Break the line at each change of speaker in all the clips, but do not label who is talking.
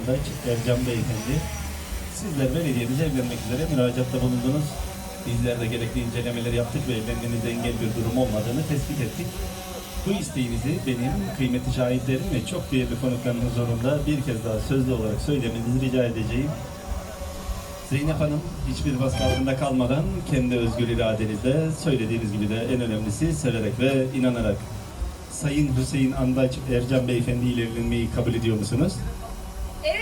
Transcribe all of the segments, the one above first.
Andaç Ercan Beyefendi. Sizler belediyemize evlenmek üzere müracaatta bulundunuz. Bizler de gerekli incelemeleri yaptık ve evlenmenizde engel bir durum olmadığını tespit ettik. Bu isteğinizi benim kıymetli şahitlerim ve çok değerli konuklarımın huzurunda bir kez daha sözlü olarak söylemenizi rica edeceğim. Zeynep Hanım hiçbir baskı altında kalmadan kendi özgür iradenizle söylediğiniz gibi de en önemlisi severek ve inanarak Sayın Hüseyin Andaç Ercan Beyefendi ile evlenmeyi kabul ediyor musunuz?
Evet.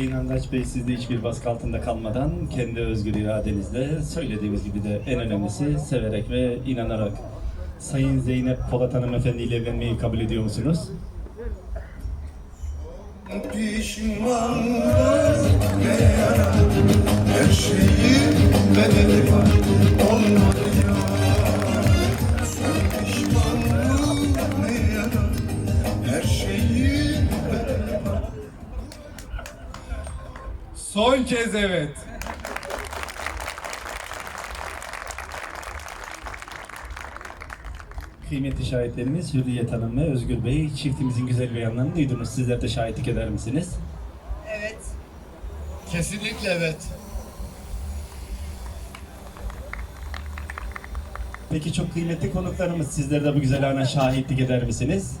Hüseyin Andaç Bey siz de hiçbir baskı altında kalmadan kendi özgür iradenizle söylediğimiz gibi de en önemlisi severek ve inanarak Sayın Zeynep Polat Hanımefendi ile evlenmeyi kabul ediyor musunuz?
Pişmanlık ne yarar Her şeyin bedeli var Son
kez evet.
Kıymetli şahitlerimiz Hürriyet Hanım ve Özgür Bey çiftimizin güzel beyanlarını duydunuz. Sizler de şahitlik eder misiniz?
Evet.
Kesinlikle evet.
Peki çok kıymetli konuklarımız sizler de bu güzel ana şahitlik eder misiniz?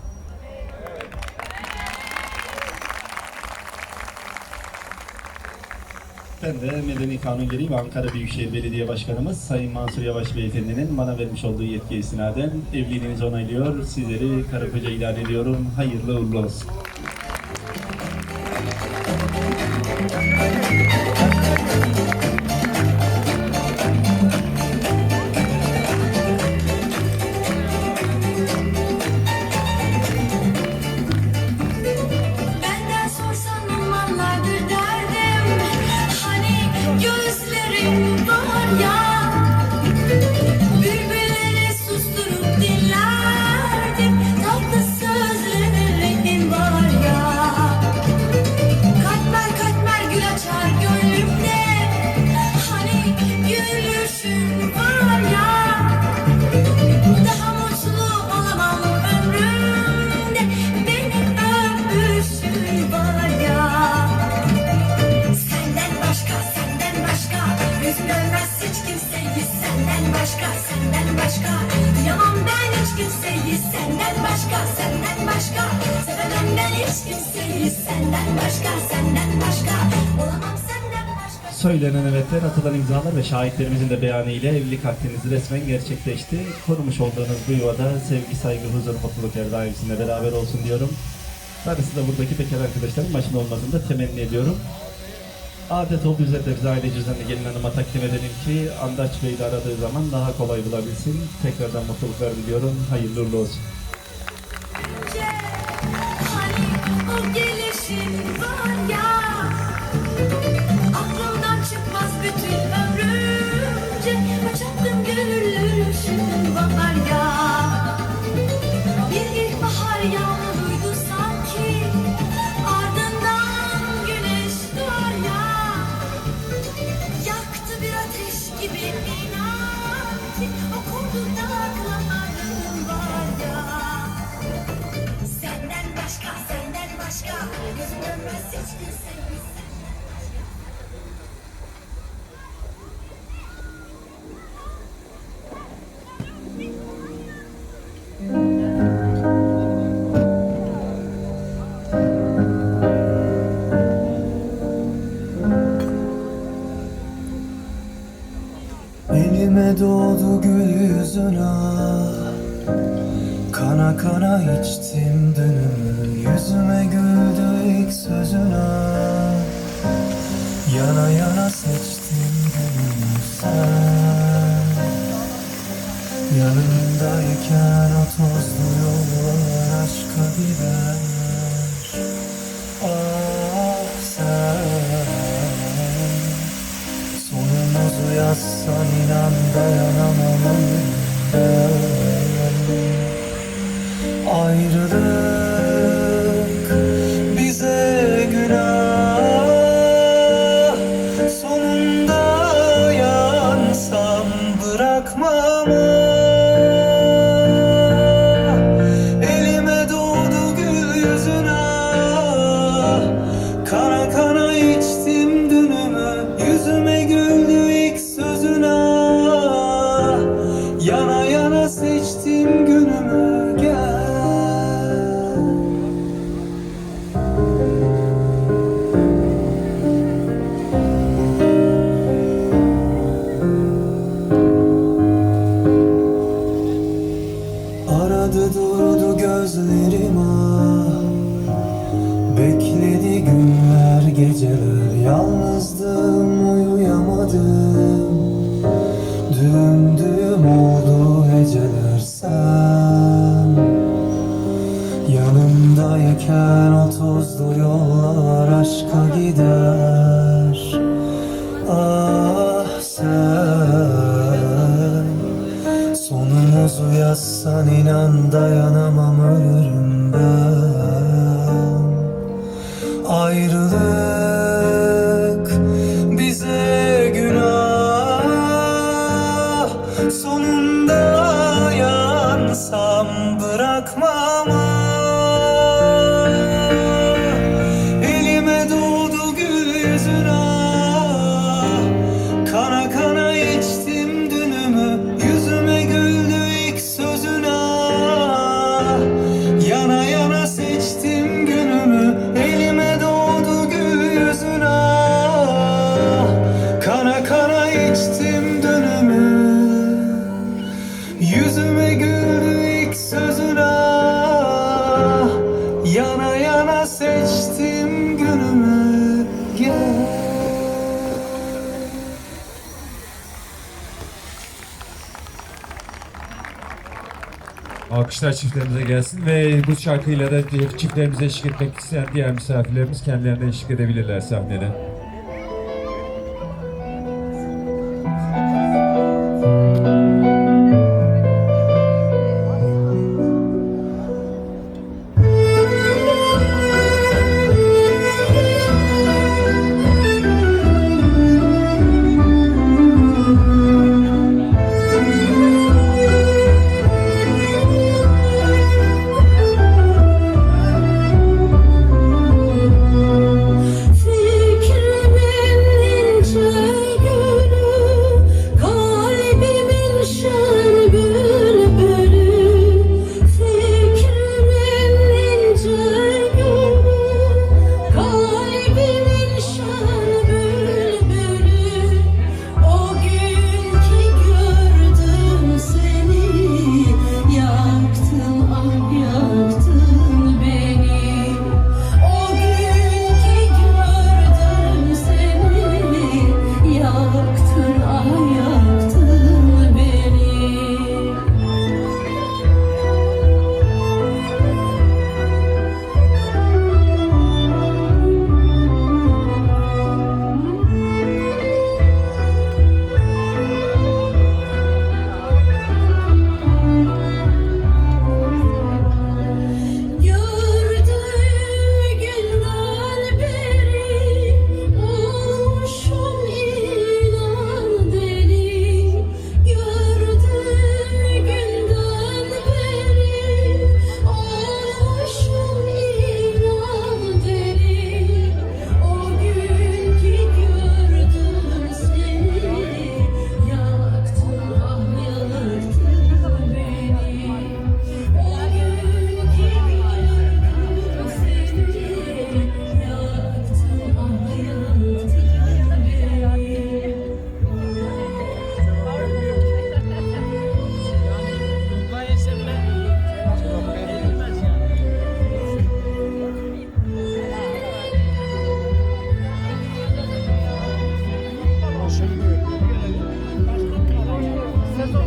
Ben de Medeni Kanun gereği ve Ankara Büyükşehir Belediye Başkanımız Sayın Mansur Yavaş Beyefendinin bana vermiş olduğu yetkiye istinaden evliliğinizi onaylıyor. Sizleri karı koca ilan ediyorum. Hayırlı uğurlu olsun.
Senden başka, senden başka
Söylenen evetler, atılan imzalar ve şahitlerimizin de beyanı ile evlilik akdiniz resmen gerçekleşti. Korumuş olduğunuz bu yuvada sevgi, saygı, huzur, mutluluk her daim sizinle beraber olsun diyorum. Darısı da buradaki bekar arkadaşların başında olmasını da temenni ediyorum. Adet olduğu üzere de biz aile cüzdanını gelin hanıma takdim edelim ki Andaç Bey'i de aradığı zaman daha kolay bulabilsin. Tekrardan mutluluklar diliyorum. Hayırlı uğurlu olsun.
Elime doğdu gül yüzüne Kana kana içtim dünümü Yüzüme güldü ilk sözüne Yana yana seçtim günümü sen. Yanımdayken o tozlu yollar aşka gider. Ah sen. Sonumuzu yazsan inan dayanamam Düğüm oldu heceler sen. Yanımdayken o tozlu yollar aşka gider. Ah sen. Sonumuzu yazsan inan dayanamam ölürüm
Alkışlar çiftlerimize gelsin ve bu şarkıyla da çiftlerimize eşlik etmek isteyen diğer misafirlerimiz kendilerine eşlik edebilirler sahnede.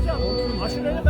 Hocam aşureyle